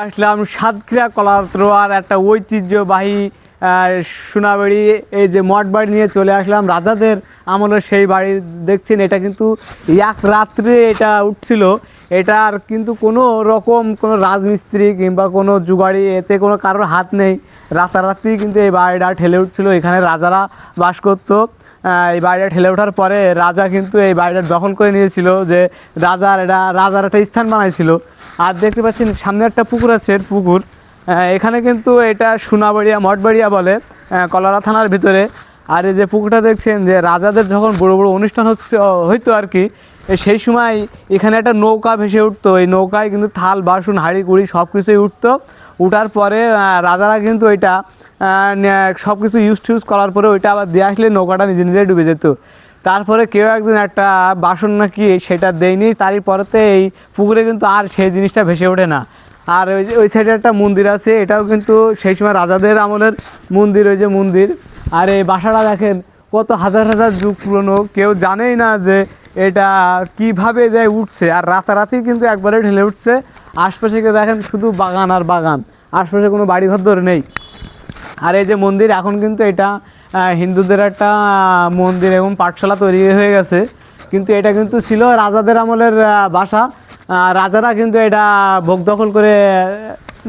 আসলাম সাতক্ষীরা আর একটা ঐতিহ্যবাহী সোনাবাড়ি। এই যে মঠ বাড়ি নিয়ে চলে আসলাম। রাজাদের আমলের সেই বাড়ি দেখছেন, এটা কিন্তু এক রাত্রে এটা উঠছিল। এটার কিন্তু কোনো রকম কোনো রাজমিস্ত্রি কিংবা কোনো জুগাড়ি, এতে কোনো কারোর হাত নেই। রাতারাতি কিন্তু এই বাড়িটা ঠেলে উঠছিল। এখানে রাজারা বাস করতো। এই বাড়িটা ঠেলে ওঠার পরে রাজা কিন্তু এই বাড়িটা দখল করে নিয়েছিল যে রাজার এটা, রাজার একটা স্থান বানাইছিল। আর দেখতে পাচ্ছেন, সামনে একটা পুকুর আছে, পুকুর। এখানে কিন্তু এটা সোনাবাড়িয়া, মঠবাড়িয়া বলে কলারা থানার ভিতরে। আর এই যে পুকুরটা দেখছেন যে রাজাদের যখন বড় বড় অনুষ্ঠান হচ্ছে হইতো আর কি সেই সময় এখানে একটা নৌকা ভেসে উঠতো। এই নৌকায় কিন্তু থাল, বাসন, হাঁড়ি, কুড়ি সব কিছুই উঠতো। উঠার পরে রাজারা কিন্তু ওইটা সব কিছু ইউজ টিউজ করার পরে ওইটা আবার দিয়ে আসলে নৌকাটা নিজে নিজে ডুবে যেত। তারপরে কেউ একজন একটা বাসন নাকি সেটা দেয়নি, তারই পরেতে এই পুকুরে কিন্তু আর সেই জিনিসটা ভেসে ওঠে না। আর ওই যে, ওই সাইডে একটা মন্দির আছে, এটাও কিন্তু সেই সময় রাজাদের আমলের মন্দির, ওই যে মন্দির। আর এই বাসাটা দেখেন, কত হাজার হাজার যুগ পুরনো, কেউ জানেই না যে এটা কীভাবে যায় উঠছে? আর রাতারাতি কিন্তু একবারে ঢেলে উঠছে। আশপাশে দেখেন শুধু বাগান আর বাগান। আশপাশে কোনো বাড়িঘর ধরে নেই। আর এই যে মন্দির, এখন কিন্তু এটা হিন্দুদের একটা মন্দির এবং পাঠশালা তৈরি হয়ে গেছে। কিন্তু এটা কিন্তু ছিল রাজাদের আমলের বাসা। রাজারা কিন্তু এটা ভোগ দখল করে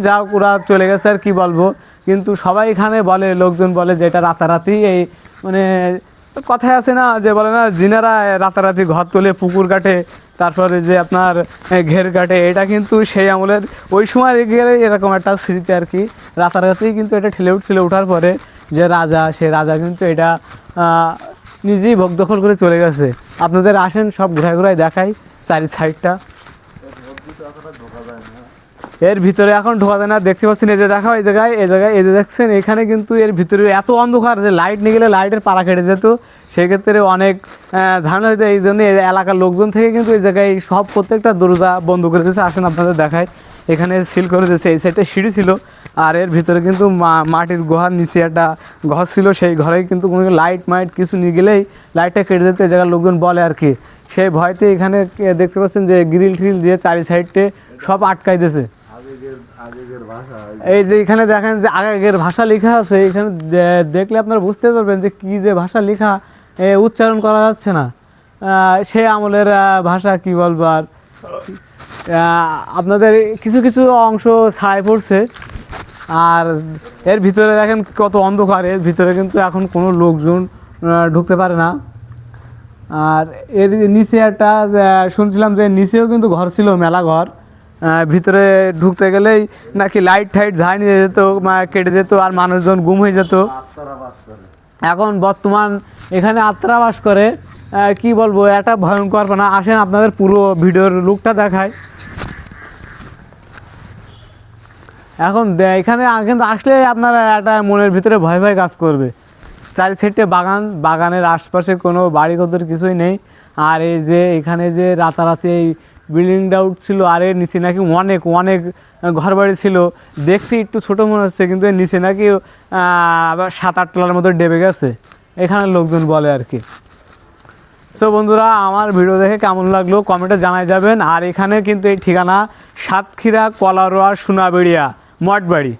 যা ওরা চলে গেছে আর কি বলব। কিন্তু সবাই এখানে বলে, লোকজন বলে যে এটা রাতারাতি। এই মানে কথায় আছে না যে বলে না, জিনারা রাতারাতি ঘর তোলে পুকুর কাটে, তারপরে যে আপনার ঘের কাটে, এটা কিন্তু সেই আমলের, ওই সময় গেলে এরকম একটা স্মৃতি আর কি। রাতারাতি কিন্তু এটা ঠেলে উঠছিল ওঠার পরে যে রাজা সে রাজা কিন্তু এটা নিজেই ভোগ দখল করে চলে গেছে। আপনাদের আসেন, সব ঘুরায় ঘুরায় দেখাই, চারি সাইডটা। এর ভিতরে এখন ঢোকা যায় না, দেখতে পাচ্ছেন এই যে দেখা, এই জায়গায় এই জায়গায়, এই যে দেখছেন, এখানে কিন্তু এর ভিতরে এত অন্ধকার যে লাইট নিয়ে গেলে লাইটের পাড়া কেটে যেত। সেক্ষেত্রে অনেক ঝামেলা হয়েছে এই জন্য এলাকার লোকজন থেকে কিন্তু এই জায়গায় সব প্রত্যেকটা দরজা বন্ধ করে দিয়েছে। আসেন আপনাদের দেখায় এখানে সিল করে দিয়েছে, এই সাইডটা সিঁড়ি ছিল। আর এর ভিতরে কিন্তু মাটির গুহার নিচে একটা ঘর ছিল। সেই ঘরে কিন্তু কোনো লাইট মাইট কিছু নিয়ে গেলেই লাইটটা কেটে যেত। এই জায়গার লোকজন বলে আর কি। সেই ভয়তে এখানে দেখতে পাচ্ছেন যে গ্রিল ট্রিল দিয়ে চারি সাইডে সব আটকাই দিয়েছে। এই যে এখানে দেখেন যে আগের ভাষা লেখা আছে, এখানে দেখলে আপনারা বুঝতে পারবেন যে কি যে ভাষা লেখা উচ্চারণ করা যাচ্ছে না। সে আমলের ভাষা কি বলব আর। আপনাদের কিছু কিছু অংশ ছায় পড়ছে, আর এর ভিতরে দেখেন কত অন্ধকার, এর ভিতরে কিন্তু এখন কোনো লোকজন ঢুকতে পারে না। আর এর নিচে একটা শুনছিলাম যে নিচেও কিন্তু ঘর ছিল মেলা ঘর ভিতরে ঢুকতে গেলেই নাকি লাইট টাইট ঝাড় নিয়ে যেত কেটে যেত আর মানুষজন গুম হয়ে যেত। এখন বর্তমান এখানে আত্মাবাস করে কি বলব একটা ভয়ঙ্কর না আসেন আপনাদের পুরো ভিডিওর লুকটা দেখায়। এখন এখানে কিন্তু আসলে আপনার একটা মনের ভিতরে ভয় ভয় কাজ করবে। চারি সাইডে বাগান, বাগানের আশপাশে কোনো বাড়ি কদর কিছুই নেই। আর এই যে, এখানে যে রাতারাতি এই বিল্ডিংটা উঠছিল, আর এর নিচে নাকি অনেক অনেক ঘরবাড়ি ছিল। দেখতে একটু ছোটো মনে হচ্ছে, কিন্তু এর নিচে নাকি আবার সাত আট তলার মতো ডেবে গেছে। এখানে লোকজন বলে আর কি। সো বন্ধুরা, আমার ভিডিও দেখে কেমন লাগল কমেন্টে জানাই যাবেন। আর এখানে কিন্তু এই ঠিকানা সাতক্ষীরা, কলারোয়া, সোনাবেড়িয়া, মঠবাড়ি।